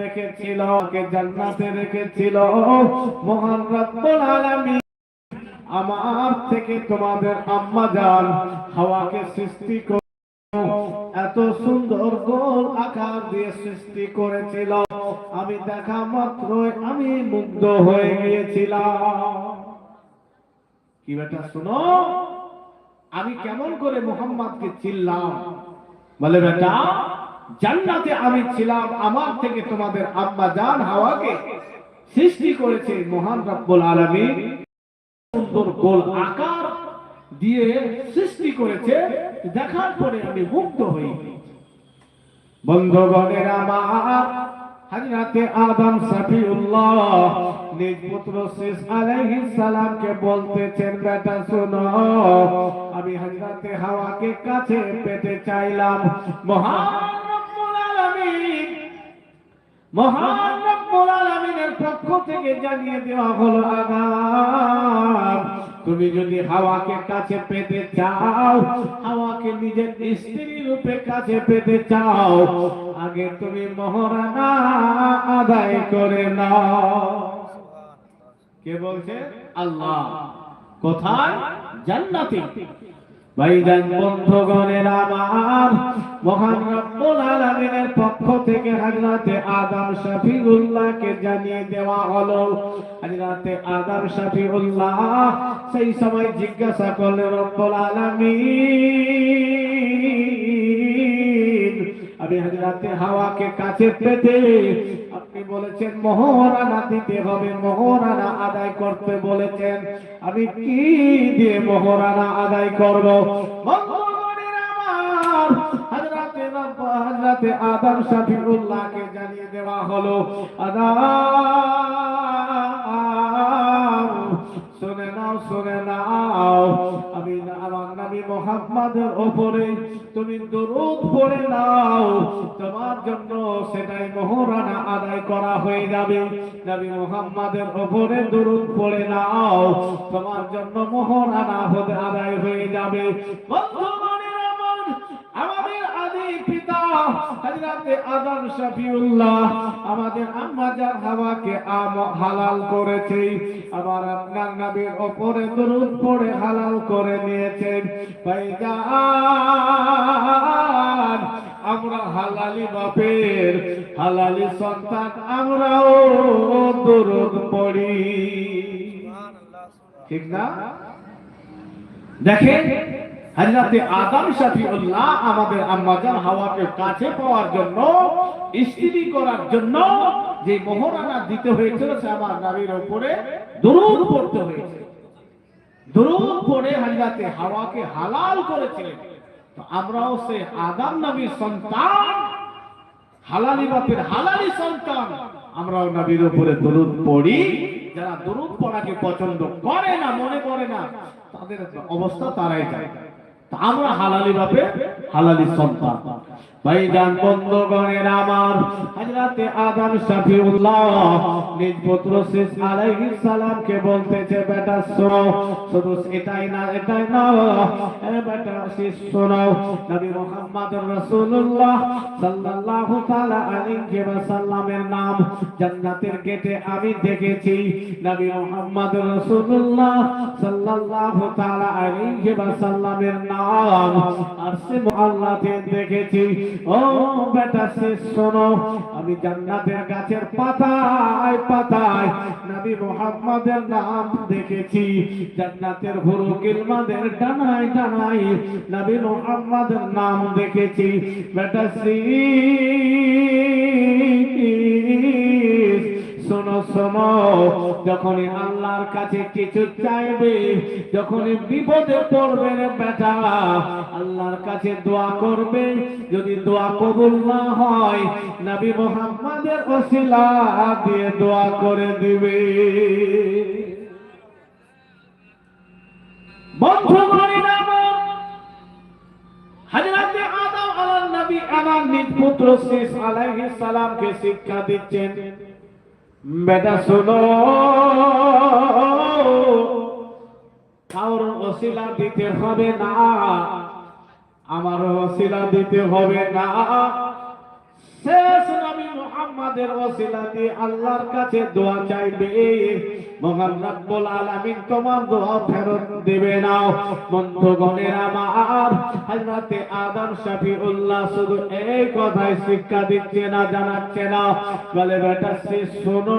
রেখেছিল, কে রেখেছিল? মহান আমার থেকে তোমাদের আম্মা হাওয়াকে সৃষ্টি এত সুন্দর গোল আকার দিয়ে সৃষ্টি করেছিল। আমি দেখা মাত্রই আমি মুগ্ধ হয়ে গিয়েছিলাম। কি বেটা শুনো? আমি কেমন করে মোহাম্মদকে চিনলাম? বলে, বেটা জান্নাতে আমি ছিলাম, আমার থেকে তোমাদের আম্মা জান হাওয়াকে সৃষ্টি করেছে মহান রব্বুল আলামিন। সুন্দর গোল আকার দিয়ে সৃষ্টি করেছে, দেখার পরে আমি মুগ্ধ হই। আমার হযরতে আদম সফিউল্লাহ নিজ পুত্র শেষ সালামকে বলতেছেন, বেটা, শোনো, আমি হযরতে হাওয়াকে কাছে পেতে চাইলাম। মহান মহান পক্ষ থেকে জানিয়ে দেওয়া হলো আগাম। তুমি যদি হাওয়াকে কাছে পেতে চাও, হাওয়াকে নিজের স্ত্রী রূপে কাছে পেতে চাও, আগে তুমি মহারানা আদায় করে নাও। কে বলছে? আল্লাহ। কোথায়? জান্নাতে। ভাইজান বন্ধুগণের আমার মহান রব্বুল আলামিনের পক্ষ থেকে হযরতে আদম শফিউল্লাহকে জানিয়ে দেওয়া হলো, হযরতে আদম শফিউল্লাহ সেই সময় জিজ্ঞাসা করলেন, রব্বুল আলামিন আমি হযরতে হাওয়াকে কাছে পেতে বলেছেন, মোহরানা দিতে হবে, মোহরানা আদায় করতে বলেছেন। আমি কি দিয়ে মোহরানা আদায় করব? হযরতে আদম শফিউল্লাহকে জানিয়ে দেওয়া হলো আদাম শুনে নাও শুনে নাও। আমি মোহাম্মদের ওপরে তুমি দরুদ পড়ে নাও। তোমার জন্য সেটাই মোহরানা আদায় করা হয়ে যাবে। নবী মোহাম্মদের ওপরে দরুদ পড়ে নাও। তোমার জন্য মোহরানা হতে আদায় হয়ে যাবে। বন্ধু আমাদের আদি হযরতে আদম শফিউল্লাহ আমাদের আম্মা জান হাওয়াকে আম হালাল করেছে আবার আপনার নবীর উপরে দরুদ পড়ে হালাল করে নিয়েছেন ভাইজান আমরা হালালি বাপের হালালি সন্তান আমরাও দরুদ পড়ি। ঠিক না? দেখেন? হযরতে আদম শফিউল্লাহ আমাদের আম্মাজান হাওয়াকে কাছে পাওয়ার জন্য, স্ত্রী করার জন্য যে মোহরানা দিতে হয়েছিল, সে আমার নবীর উপরে দরুদ পড়তে হয়েছে। দরুদ পড়ে হযরতে হাওয়াকে হালাল করেছিলেন। তো আমরাও সে আদম নবীর সন্তান, হালালি বাপের হালালি সন্তান, আমরাও নবীর উপরে দরুদ পড়ি। যারা দরুদ পড়াকে পছন্দ করে না, মনে করে না, তাদের অবস্থা তারাই যায় আমরা হালালি বাপে হালালি সন্তান। ভাইজান বন্ধগণের আমার হযরতে আদম শফিউল্লাহ নিজ পুত্র শেষ আলাইহিস সালামকে বলতেছে, বেটা, শোনো, শুধু এটাই না এটাই না। এ বেটা শেষ শোনো, নবী মুহাম্মদ রাসূলুল্লাহ সাল্লাল্লাহু তাআলা আলাইহি ওয়াসাল্লামের নাম জান্নাতের গেটে আমি দেখেছি। নবী মুহাম্মদ রাসূলুল্লাহ সাল্লাল্লাহু তাআলা আলাইহি ওয়াসাল্লামের নাম আরশে মুআল্লাতে দেখেছি। ও বেটা শেষ, শোনো, আমি জান্নাতের গাছের পাতায় পাতায় নবী মুহাম্মাদের নাম দেখেছি। জান্নাতের হুরু গিলমাদের ডানায় ডানায় নবী মুহাম্মাদের নাম দেখেছি। বেটা শেষ। যখনই আল্লাহর কাছে কিছু চাইবে, যখনই বিপদে পড়বে বেটা, আল্লাহর কাছে দোয়া করবে। যদি দোয়া কবুল না হয় মোহাম্মদের ওসিলা দিয়ে দোয়া করে দিবে। আমার নিজ পুত্র শেষ আলাইহিস সালামকে শিক্ষা দিচ্ছেন। বেটা শোনো। কারোর অশিলা দিতে হবে না। আমার অশিলা দিতে হবে না। শেষ নবী মুহাম্মাদের ওসিলাতে আল্লাহর কাছে দোয়া চাইবে। মহান রব্বুল আলামিন তোমার দোয়া ফেরত দেবে না বন্ধুগণের আমার, হযরতে আদম শফিউল্লাহ শুধু এই কথাই শিক্ষা দিচ্ছে না, জানাচ্ছে না। বলে, বেটা, সে শোনো।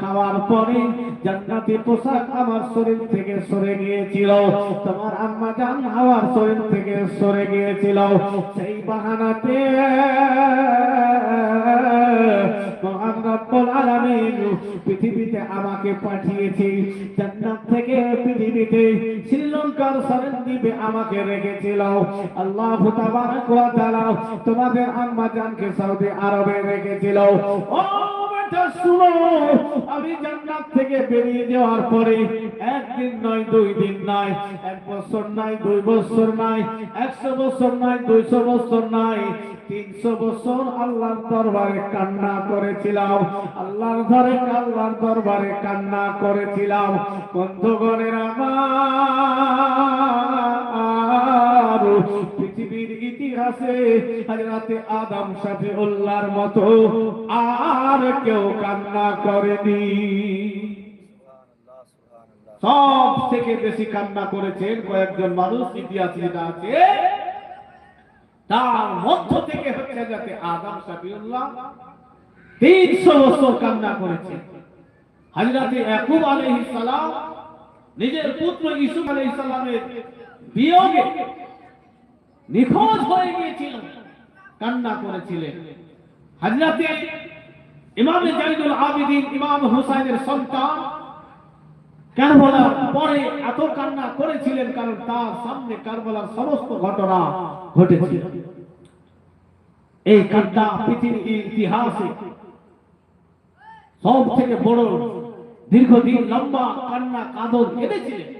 খাওয়ার পরে জান্নাতি পোশাক আমার শরীর থেকে সরে গিয়েছিল। তোমার আম্মা জান হাওয়ার শরীর থেকে সরে গিয়েছিল। সেই বাহানাতে পৃথিবীতে আমাকে জান্নাত থেকে পৃথিবীতে শ্রীলঙ্কার আমাকে রেখেছিল। আল্লাহ তোমাদের আম্মা জানকে সৌদি আরবে রেখেছিল। ও আমি জান্নাত থেকে বেরিয়ে যাওয়ার পরে একদিন নয়, দুই দিন নয় এক বছর নয় দুই বছর নয় একশো বছর নয় দুইশো বছর নয় তিনশো বছর আল্লাহর দরবারে কান্না করেছিলাম। আল্লাহর ধরে আল্লাহর দরবারে কান্না করেছিলাম। বন্ধুগণের আমার ইতিহাসে হযরতে আদম শফিউল্লাহর মতো আর কেউ কান্না করেনি। সব থেকে বেশি কান্না করেছেন কয়েকজন মানুষ ইতিহাস যেটা আছে তার মধ্য থেকে হচ্ছে যাতে আদম শফিউল্লাহ তিনশো বছর কান্না করেছেন। হাজরাতে ইয়াকুব আলাইহিস সালাম নিজের পুত্র ইসুফ আলাইহিস সালামের বিয়োগে নিখোঁজ হয়ে গিয়েছিল কান্না করেছিলেন। হাজরাতে ইমাম জাইদুল আবিদিন, ইমাম হুসাইনের সন্তান পরে এত কান্না করেছিলেন কারণ তার সামনে সমস্ত ঘটনা ঘটেছিল। এই কান্না পৃথিবীর ইতিহাসে সব থেকে বড়, দীর্ঘদিন লম্বা কান্না কাদর কেঁদেছিলেন।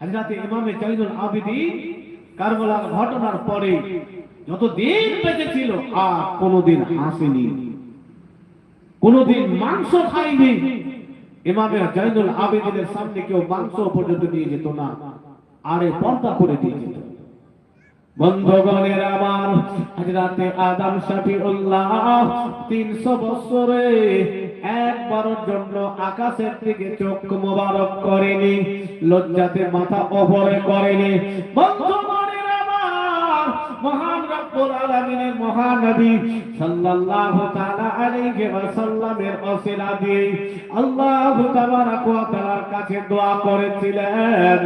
হাজরাতে ইমামে জাইদুল আবিদিন কারবালার ঘটনার পরে যতদিন বেঁচে ছিল, আর কোনোদিন হাসেনি। কোনোদিন মাংস খায়নি। ইমামে জাইনুল আবেদিনের সামনে কেউ মাংস পর্যন্ত নিয়ে যেত না, আরে পর্দা করে দিয়ে যেত। বন্ধগণের আমার হাজরাতে আদম শফিউল্লাহ তিনশো বছরে একবারের জন্য আকাশের দিকে চোখ মোবারক করেনি, লজ্জাতে মাথা অপরে করেনি। আমার মহান রব্বুল আলামিনের মহানবী সাল্লাল্লাহু তাআলা আলাইহি ওয়াসাল্লামের ওসিলা দিয়ে আল্লাহ তাবারাক ওয়া তাআলার কাছে দোয়া করেছিলেন।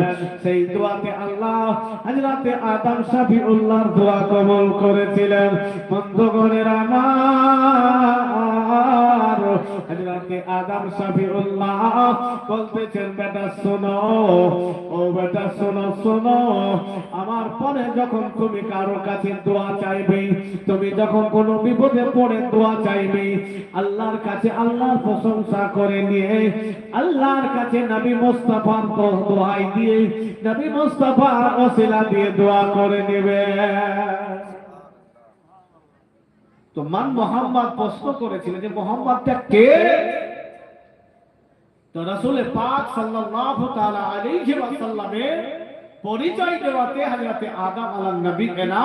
সেই দোয়াতে আল্লাহ হযরতে আদম শফিউল্লাহর দোয়া কবুল করেছিলেন। বন্ধুগণের আমার হযরতে আদম শফিউল্লাহ বলতেছেন, বেটা, শোনো, ও বেটা, শোনো শোনো, আমার পরে যখন তুমি কারও কাছে দোয়া চাইবে, তুমি যখন কোনো বিপদে পড়ে দোয়া চাইবে, আল্লাহর কাছে আল্লাহর প্রশংসা করে নিয়ে, আল্লাহর কাছে নবী মুস্তাফার দোহাই দিয়ে, নবী মুস্তাফার ওসিলা দিয়ে দোয়া করে নেবে। তো মান মোহাম্মদ প্রশ্ন করেছিলেন যে, মোহাম্মদটা কে? তো রাসূল পাক সাল্লাল্লাহু তাআলা পরিচয় দেওয়াতে হযরতে আদম আলাইহিস নবী এনা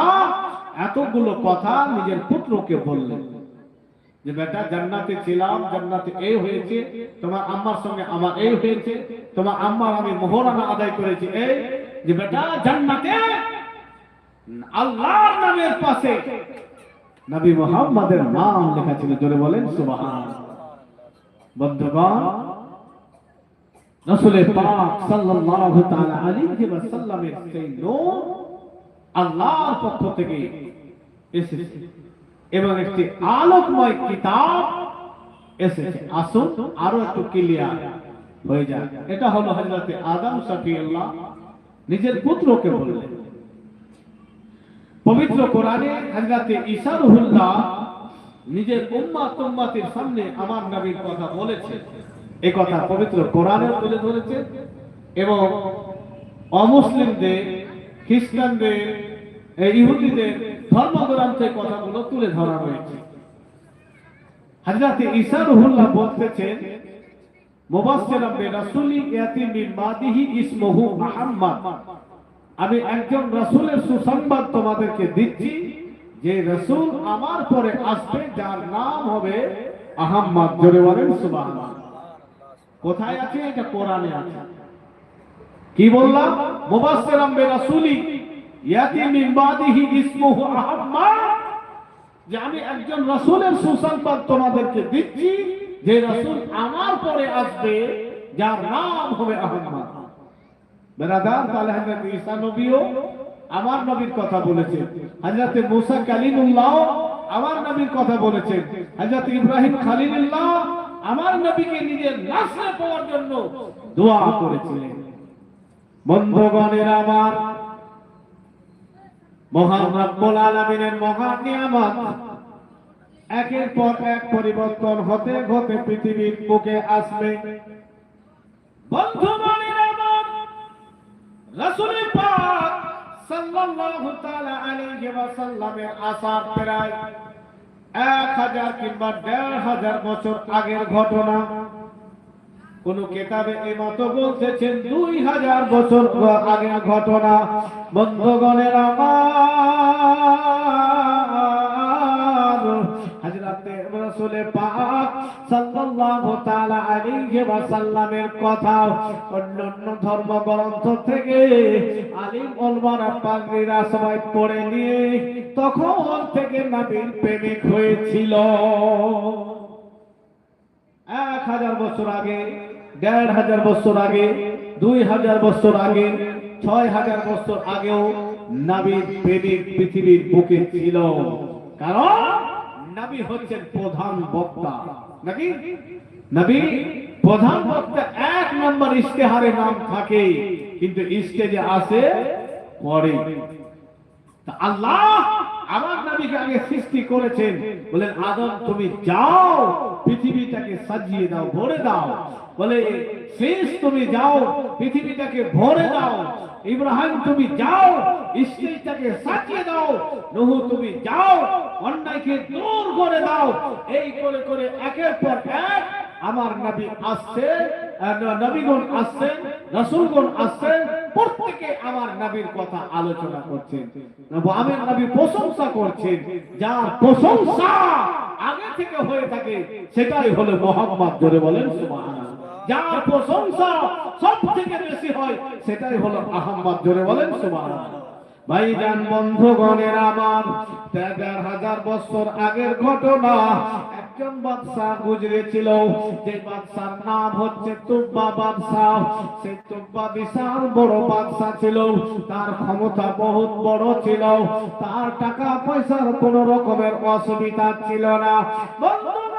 এতগুলো কথা নিজের পুত্রকে বললেন যে, বেটা, জান্নাতে ছিলাম, জান্নাতে এই হয়েছে, তোমার আম্মার সঙ্গে আমার এই হয়েছে, তোমার আম্মার আমি মোহরানা আদায় করেছি, এই যে, বেটা, জান্নাতে আল্লাহর নামের পাশে নবী মুহাম্মাদের নাম লেখা ছিল, জোরে বলেন পাক সাল্লাল্লাহু তাআলা আলাইহি ওয়াসাল্লামের সেই নূর আল্লাহর পক্ষ থেকে এসেছে। এবং একটি আলোকময় কিতাব এসেছে। আসুন, আরও একটু ক্লিয়ার হয়ে যায় এটা হলো হযরতে আদম নিজের পুত্রকে বললেন। পবিত্র কোরআনে হযরতে ঈসা নিজের উম্মাত উম্মাতের সামনে আমার নবীর কথা বলেছেন এই কথা পবিত্র কোরআনে তুলে ধরেছে এবং অমুসলিমদের, খ্রিস্টানদের ইহুদিদের ধর্মগ্রন্থে কথাগুলো তুলে ধরা হয়েছে। হযরতে ঈসা রুহুল্লাহ বলতেছেন মুবাশশিরাম বিরাসূলি ইয়াতি মিন বাদিহি ইসমুহু মুহাম্মদ। আমি একজন রাসূলের সুসংবাদ তোমাদেরকে দিচ্ছি, যে রাসূল আমার পরে আসবে, যার নাম হবে আহম্মদ, জোরে বলেন কোথায় আছে? এটা কোরআনে আছে। কি বললাম? মুবাশশিরাম বিরাসূলি ইয়াতি মিন বাদিহি ইসমুহু আহম্মদ। যে আমি একজন রাসূলের সুসংবাদ তোমাদেরকে দিচ্ছি, যে রাসূল আমার পরে আসবে, যার নাম হবে আহমদ বেরাদার, তাহলে হযরত ঈসা নবীও? আমার নবীর কথা বলেছেন। হযরত মুসা কালিমুল্লাহ আমার নবীর কথা বলেছেন। হযরত ইব্রাহিম খলিলুল্লাহ আমার নবীকে নিজের নাসলে পাওয়ার জন্য দোয়া করেছিলেন। বন্ধুগণের আমার, মহান রব্বুল আলামিনের মহান নিয়ামত, একের পর এক পরিবর্তন হতে হতে পৃথিবীর বুকে আসবে। বন্ধুগণের আমার রাসূল পাক সাল্লাল্লাহু তাআলা আলাইহি ওয়াসাল্লামের আসার প্রায় এক হাজার কিংবা দেড় হাজার বছর আগের ঘটনা। কোন কেতাবে এই মতো বলতেছেন, দুই হাজার বছর আগের ঘটনা। বন্ধগণের আমার রাসূলে পাক সাল্লাল্লাহু তাআলা আলাইহি ওয়াসাল্লামের কথা। অন্যান্য ধর্মগ্রন্থ থেকে আলিম ওলমারা পাগড়িরা সবাই পড়ে নিয়ে তখন থেকে নবীর প্রেমিক হয়েছিল। এক হাজার বছর আগে, দেড় হাজার বছর আগে, দুই হাজার বছর আগে, ছয় হাজার বছর আগেও নাবির প্রেমিক পৃথিবীর বুকে ছিল। কারণ নবী হচ্ছেন প্রধান বক্তা। নাকি? নবী প্রধান বক্তা এক নম্বর ইশতেহারে নাম থাকে কিন্তু স্টেজে আসে পরে। আল্লাহ আমার নবীকে আগে সৃষ্টি করেছেন। বলেন, আদম, তুমি যাও, পৃথিবীটাকে সাজিয়ে দাও, ভরে দাও। বলে, শেষ তুমি যাও, পৃথিবীটাকে ভরে দাও। ইব্রাহিম, তুমি যাও, স্ত্রীটাকে সাজিয়ে দাও। নহু, তুমি যাও, অন্যায়কে দূর করে দাও। এই করে করে একের পর এক আমার নবী আসছেন আহ, নবীগণ আসছেন রসুলগণ আসছেন প্রত্যেকে আমার নবীর কথা আলোচনা করছেন। আমার নবী প্রশংসা করছেন। যার প্রশংসা আগে থেকে হয়ে থাকে সেটাই হলো মোহাম্মদ ধরে বলেন যার প্রশংসা সব থেকে বেশি হয় সেটাই হলো আহম্মদ জোরে বলেন সুবহানাল্লাহ। ভাইজান বন্ধুগণের আমার হাজার বছর আগের ঘটনা একজন বাদশাহ গুজরেছিল যে বাদশার নাম হচ্ছে তুব্বা বাদশাহ তুব্বা বিশাল বড় বাদশাহ ছিল। তার ক্ষমতা বহুত বড় ছিল। তার টাকা পয়সার কোন রকমের অসুবিধা ছিল না। বন্ধুগণের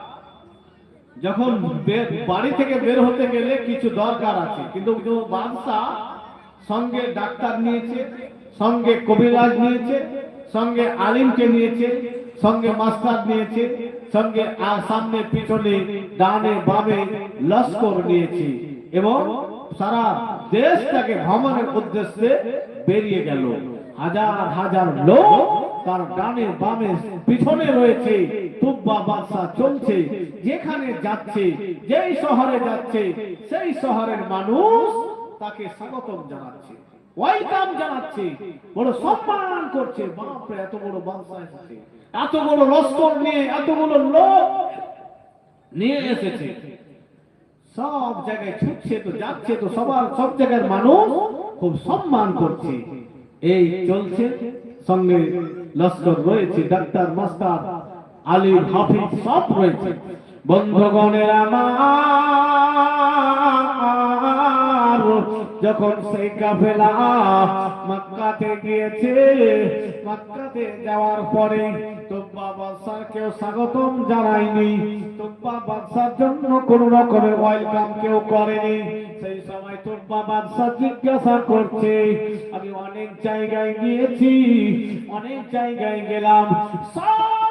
যখন বাড়ি থেকে বের হতে গেলে কিছু দরকার আছে। কিন্তু বাদশাহ সঙ্গে ডাক্তার নিয়েছে সঙ্গে কবিরাজ নিয়েছে সঙ্গে আলিমকে নিয়েছে সঙ্গে মাস্টার নিয়েছে সঙ্গে সামনে পিছনে ডানে বামে লস্কর নিয়েছে এবং সারা দেশটাকে ভ্রমণের উদ্দেশ্যে বেরিয়ে গেল। হাজার হাজার লোক তার ডানে বামে পিছনে রয়েছে। তুব্বা চলছে, যেখানে যাচ্ছে, যেই শহরে যাচ্ছে, সেই শহরের মানুষ তাকে স্বাগতম জানাচ্ছে, ওয়েলকাম জানাচ্ছে, বড় সম্মান করছে। বাপরে, এত বড় এত বড় লস্কর নিয়ে এতগুলো লোক নিয়ে এসেছে। সব জায়গায় ছুটছে তো যাচ্ছে তো সবার, সব জায়গার মানুষ খুব সম্মান করছে। এই চলছে, সঙ্গে লস্কর রয়েছে, ডাক্তার, মাস্টার আলী হাফিজ সব রয়েছে। বন্ধুগণের আমার, যখন সেই কাফেলা মক্কাতে গিয়েছে, মক্কাতে যাওয়ার পরে তোব্বা বাদশার কেউ স্বাগতম জানায়নি। তোব্বা বাদশার জন্য কোন রকমের ওয়েলকাম কেউ করেনি। সেই সময় তোব্বা বাদশা জিজ্ঞাসা করছে, আমি অনেক জায়গায় গিয়েছি, অনেক জায়গায় গেলাম। সব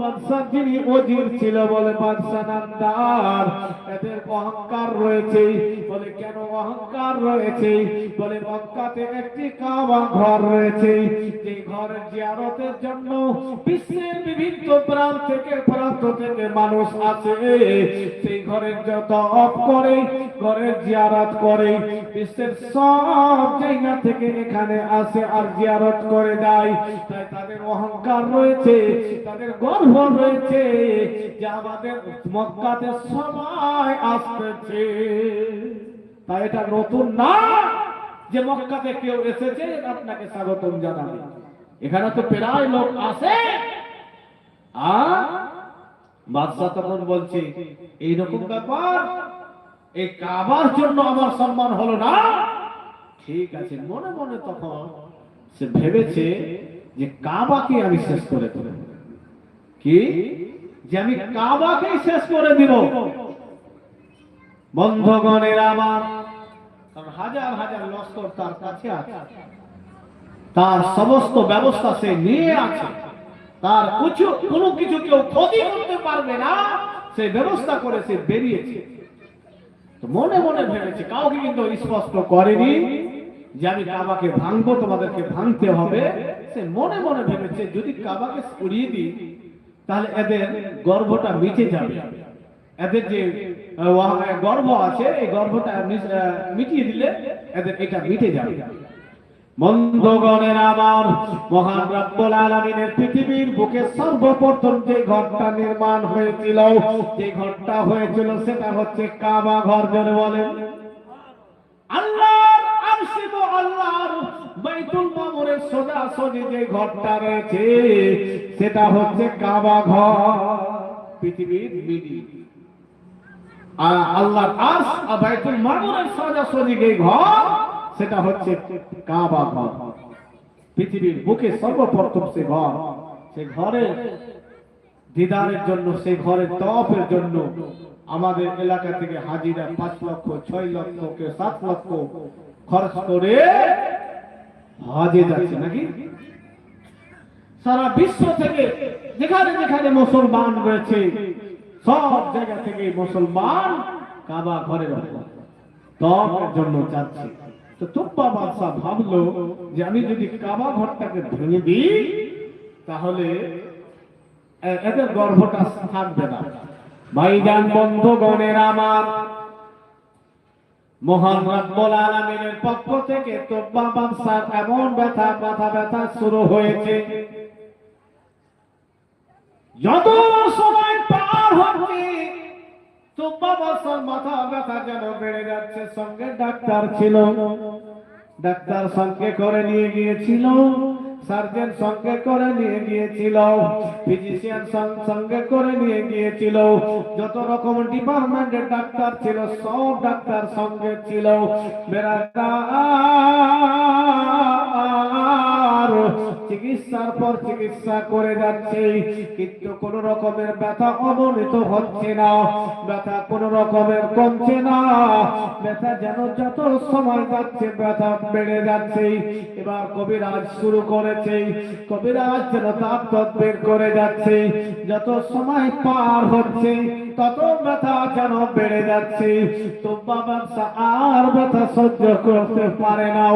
বাদশাহ যিনি অজির ছিল বলে বাদশাহ নামদার। এদের অহংকার রয়েছে। বলে, কেন অহংকার রয়েছে? বলে, মক্কাতে একটি কাবা ঘর রয়েছে। যে ঘরের জিয়ারতের জন্য বিশ্বের বিভিন্ন প্রান্ত থেকে প্রান্ত থেকে মানুষ আসে। সেই ঘরের যত অফ করে, ঘরের জিয়ারত করে, বিশ্বের সব জায়গা থেকে এখানে আসে আর জিয়ারত করে যায় তাই অহংকার রয়েছে, তাদের গর্ব রয়েছে, যে আমাদের মক্কাতে সবাই আসতেছে। তাই এটা নতুন না যে মক্কাতে কেউ এসেছে, আপনাকে স্বাগতম জানাবে। এখানে তো প্রায় লোক আসে আর বাদশাহ তখন বলছে, এইরকম ব্যাপার? এই কাবার জন্য আমার সম্মান হলো না? ঠিক আছে, মনে মনে তখন সে ভেবেছে যে কাবাকে আমি শেষ করে দেব। কি? যে আমি কাবাকেই শেষ করে দিব। বন্ধগণের আমার, কারণ হাজার হাজার লস্কর তার কাছে আছে। তার সমস্ত ব্যবস্থা সে নিয়ে আছে। তার কিছু, কোনো কিছু কেউ ক্ষতি করতে পারবে না। সে ব্যবস্থা করে সে বেরিয়েছে। মনে মনে ভেবেছে, কাউকে কিন্তু স্পষ্ট করেনি যে আমি কাবাকে ভাঙবো, তোমাদেরকে ভাঙতে হবে। সে মনে মনে ভেবেছে যদি কাবাকে সরিয়ে দিই, তাহলে এদের গর্ভটা মিটে যাবে। এদের যে গর্ভ আছে, এই গর্ভটা মিটিয়ে দিলে এদের এটা মিটে যাবে। বন্ধগণের আমার মহান রব্বুল আলামিনের পৃথিবীর বুকে সর্বপ্রথম যে ঘরটা নির্মাণ হয়েছিল, যে ঘরটা হয়েছিল, সেটা হচ্ছে কাবা ঘর যেন বলেন। আল্লাহর বাইতুল মামুরের সোজাসুজি যে ঘরটা রয়েছে, সেটা হচ্ছে কাবা ঘর, পৃথিবীর মিডি আর আল্লাহর আর বাইতুল মামুরের সোজাসুজি যে ঘর, সেটা হচ্ছে কাবা ঘর। পৃথিবীর বুকে সর্বপ্রথম সে ঘর, সে ঘরের দিদারের জন্য সেই ঘরের তফের জন্য। আমাদের এলাকা থেকে হাজিরা পাঁচ লক্ষ, ছয় লক্ষ কে সাত লক্ষ খরচ করে হজে যাচ্ছে নাকি? সারা বিশ্ব থেকে, যেখানে যেখানে মুসলমান রয়েছে, সব জায়গা থেকে মুসলমান কাবা ঘরে তফের জন্য যাচ্ছে। তো তুপ্পা বাদশাহ ভাবলো যে আমি যদি কাবা ঘরটাকে ভেঙে দিই, তাহলে এদের গর্ভটা থাকবে না। ভাইজান বন্ধুগণের আমার মহান রব্বুল আলামিনের পক্ষ থেকে তোব্বা বাদশার এমন ব্যথা, মাথা ব্যথা শুরু হয়েছে। যত সময় পার হচ্ছে তোব্বা বাদশার মাথা ব্যথা যেন বেড়ে যাচ্ছে। সঙ্গে ডাক্তার ছিল। ডাক্তার সঙ্গে করে নিয়ে গিয়েছিল। সার্জন সঙ্গে করে নিয়ে গিয়েছিল, ফিজিশিয়ান সঙ্গে করে নিয়ে গিয়েছিল, যত রকম ডিপার্টমেন্টের ডাক্তার ছিল, সব ডাক্তার সঙ্গে ছিল। মেরা চিকিৎসার পর চিকিৎসা করে যাচ্ছে, কিন্তু কোন রকমের ব্যথা অবনীত হচ্ছে না। ব্যথা কোন রকমের কমছে না। ব্যথা যেন যত সময় যাচ্ছে, ব্যথা বেড়ে যাচ্ছে। এবার কবিরাজ শুরু করেছে। কবিরাজ যেন তার বের করে যাচ্ছে। যত সময় পার হচ্ছে, তত ব্যথা যেন বেড়ে যাচ্ছে। তোমরা ব্যবসা আর ব্যথা সহ্য করতে পারে না।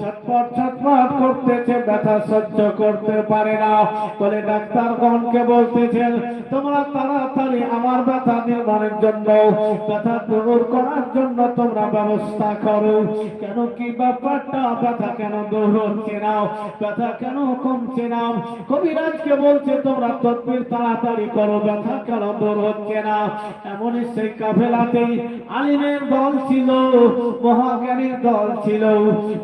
ছটফট ছটফট করতেছে, ব্যথা সহ্য করতে পারে না। বলে ডাক্তারগণকে বলতেছেন, তোমরা তাড়াতাড়ি আমার ব্যথা নির্মাণের জন্য, ব্যথা দূর করার জন্য তোমরা ব্যবস্থা করো। কেন কি ব্যাপারটা? ব্যথা কেন দূর হচ্ছে না? ব্যথা কেন কমছে না? কবিরাজকে বলছে, তোমরা তদবির তাড়াতাড়ি করো, ব্যথা কেন দূর হচ্ছে না? এমনই সেই কাফেলাতে আলিমের দল ছিল, মহাজ্ঞানীর দল ছিল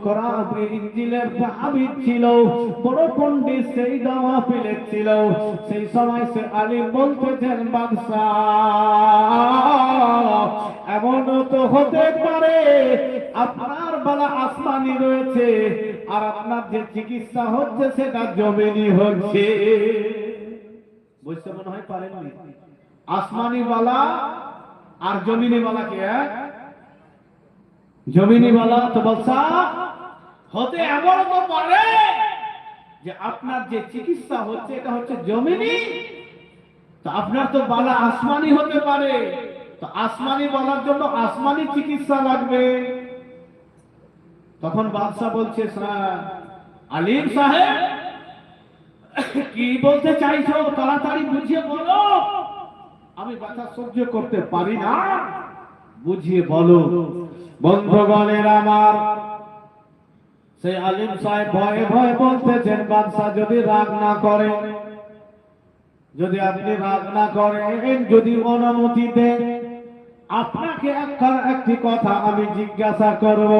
কোরআন ইঞ্জিলের হাবিব ছিল, বড় পণ্ডিত সেই দাওয়া সেই সময় সে আলিম বলতেছেন এমন তো হতে পারে, আপনার আসমানি রয়েছে, আর আপনার যে চিকিৎসা হচ্ছে সেটা জমিনি হচ্ছে। বুঝতে মনে হয় আসমানি বালা আর জমিনি বালা কি এক জমিনি বালা তো বলছা, হতে এমন তো পারে যে আপনার যে চিকিৎসা হচ্ছে এটা হচ্ছে জমিনি তো আপনার তো বালা আসমানি হতে পারে। তো আসমানি বলার জন্য আসমানি চিকিৎসা লাগবে। তখন বাদশাহ বলছে "স্যার, আলিম সাহেব কি বলতে চাইছো? তাড়াতাড়ি বুঝিয়ে বলো। আমি ব্যথা সহ্য করতে পারি না। বুঝিয়ে বলো। বন্ধুগণের আমার সেই আলিম সাহেব ভয়ে ভয়ে বলতেছেন বাদশাহ যদি রাগ না করে, যদি আপনি রাগ না করেন, যদি অনুমতি দেন, আপনাকে একটা একটি কথা আমি জিজ্ঞাসা করব।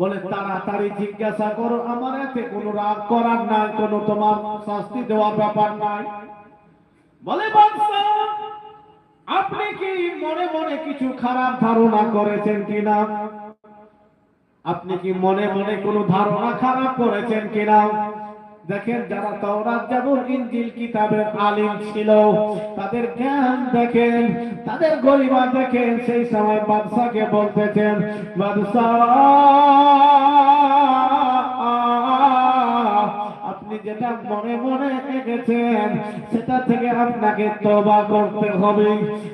বলে, তাড়াতাড়ি জিজ্ঞাসা করো, আমার এতে কোনো রাগ করার নাই, কোনো তোমার শাস্তি দেওয়ার ব্যাপার নাই। বলে আপনি কি মনে মনে কিছু খারাপ ধারণা করেছেন কিনা? আপনি কি মনে মনে কোনো ধারণা খারাপ করেছেন কিনা? দেখেন, যারা তাওরাত জাবুর ইনজিল কিতাবের আলিম ছিল, তাদের জ্ঞান দেখেন, তাদের গরিমা দেখেন, সেই সময় বাদশাকে বলতেছেন বাদশাহ যেটা মনে মনে এঁকেছেন সেটা থেকে আপনাকে তবা করতে হবে।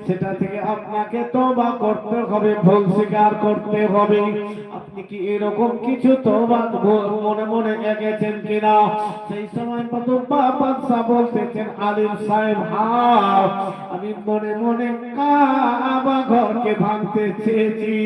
সেটা থেকে আপনাকে তবা করতে হবে, ভুল স্বীকার করতে হবে। আপনি কি এরকম কিছু তবা মনে মনে কিনা? সেই সময় বাদশাহ বলতেছেন, আলিম সাহেব হ্যাঁ আমি মনে মনে কাবা ঘরকে ভাঙতে চেয়েছি।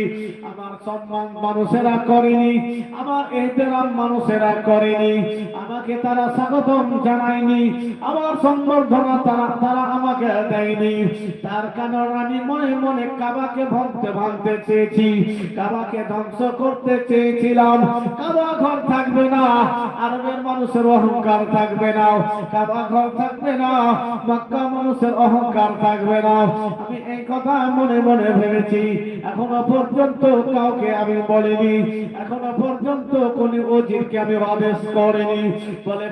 আমার সম্মান মানুষেরা করেনি, আমার এহতেরাম মানুষেরা করেনি। আমাকে তারা স্বাগতম জানায়নি আমার সম্বর্ধনা তারা তারা আমাকে দেয়নি। তার কারণ আমি মনে মনে কাবাকে ভাঙতে ভাঙতে চেয়েছি। কাবাকে ধ্বংস করতে চেয়েছিলাম। কাবা ঘর থাকবে না। আরবের মানুষের অহংকার থাকবে না। কাবা ঘর থাকবে না। মক্কা মানুষের অহংকার থাকবে না। আমি এই কথা মনে মনে ভেবেছি। এখনও পর্যন্ত কাউকে আমি বলিনি। এখনও পর্যন্ত কোন অজিরকে আমি আদেশ করিনি। বলে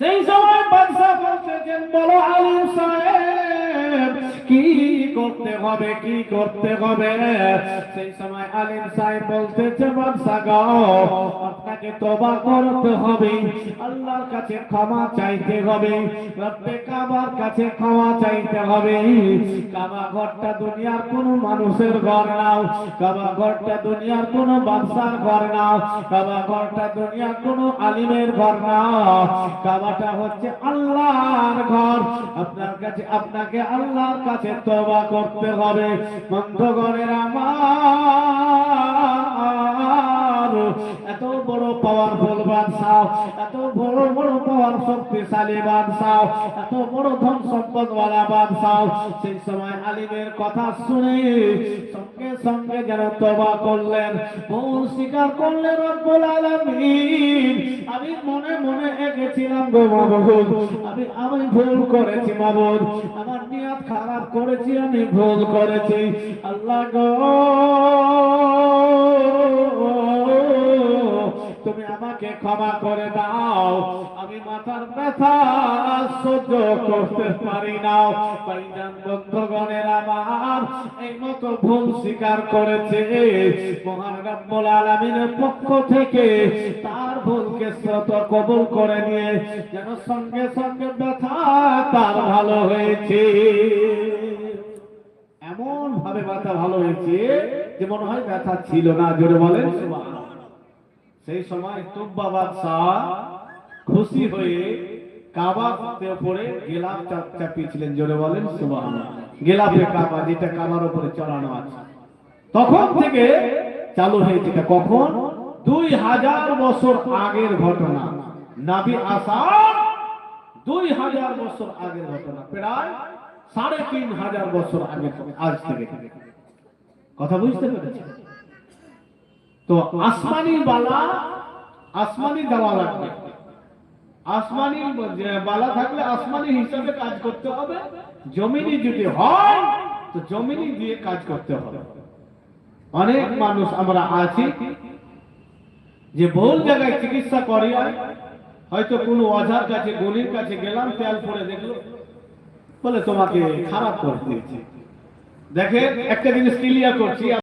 সেই সময় বাদশাহ বলতেছেন বলো আলিম সাহেব, কি করতে হবে, কি করতে হবে? সেই সময় আলিম সাহেব বলতেছে, বাদশাহ গাও আপনাকে তবা করতে হবে। আল্লাহর কাছে ক্ষমা চাইতে হবে। রব্বে কাবার কাছে ক্ষমা চাইতে হবে। কাবা ঘরটা দুনিয়ার কোনো মানুষের ঘর নাও। কাবা ঘরটা দুনিয়ার কোনো বাদশার ঘর নাও। কাবা ঘরটা দুনিয়ার কোনো আলিমের ঘর নাও। কাবাটা হচ্ছে আল্লাহর ঘর। আপনার কাছে, আপনাকে আল্লাহর কাছে তবা করতে হবে। বন্ধগণের আমার এত বড় পাওয়ারফুল বাদশাহ এত বড় বড় পাওয়ার শক্তিশালী বাদশাহ এত বড় ধন সম্পদ ওয়ালা বাদশাহ সেই সময় আলিমের কথা শুনে সঙ্গে সঙ্গে যেন তবা করলেন। ভুল স্বীকার করলেন রব্বুল আলামিন। আমি মনে মনে এঁকেছিলাম গো মাবুদ আমি আমি ভুল করেছি মাবুদ আমার নিয়ত খারাপ করেছি, আমি ভুল করেছি। আল্লাহ গো। আমাকে ক্ষমা করে দাও। আমি মাথার ব্যথা সহ্য করতে পারি না। ভাইজান, বন্ধুগণের আমার এই মতো ভুল স্বীকার করেছে। মহান রব্বুল আলামিনের পক্ষ থেকে তার ভুলকে শ্রত কবুল করে নিয়ে যেন সঙ্গে সঙ্গে ব্যথা তার ভালো হয়েছে। এমন ভাবে ব্যথা ভালো হয়েছে যে মনে হয় ব্যথা ছিল না, জোরে বলেন। সুবহানাল্লাহ। সেই সময় তুব্বা বাদশাহ খুশি হয়ে কাবাতে উপরে গেলাপ চাপ- চাপিয়েছিলেন, জোরে বলেন, সুবহানাল্লাহ। গেলাপে কাবা, যেটা কাবার উপরে চড়ানো আছে। তখন থেকে চালু হয়েছে কখন? দুই হাজার বছর আগের ঘটনা। নাবি আসার দুই হাজার বছর আগের ঘটনা। প্রায় সাড়ে তিন হাজার বছর আগে আজ থেকে। কথা বুঝতে পেরেছেন? তো আসমানি বালা, আসমানি দেওয়া লাগবে। আসমানি বালা থাকলে আসমানি হিসাবে কাজ করতে হবে। জমিনি যদি হয়, তো জমিনি দিয়ে কাজ করতে হবে। অনেক মানুষ আমরা আছি যে বহু জায়গায় চিকিৎসা করি হয়তো কোনো অজার কাছে, গলির কাছে গেলাম, তেল পরে দেখল। বলে তোমাকে খারাপ করে দিয়েছে। দেখে একটা জিনিস ক্লিয়ার করছি।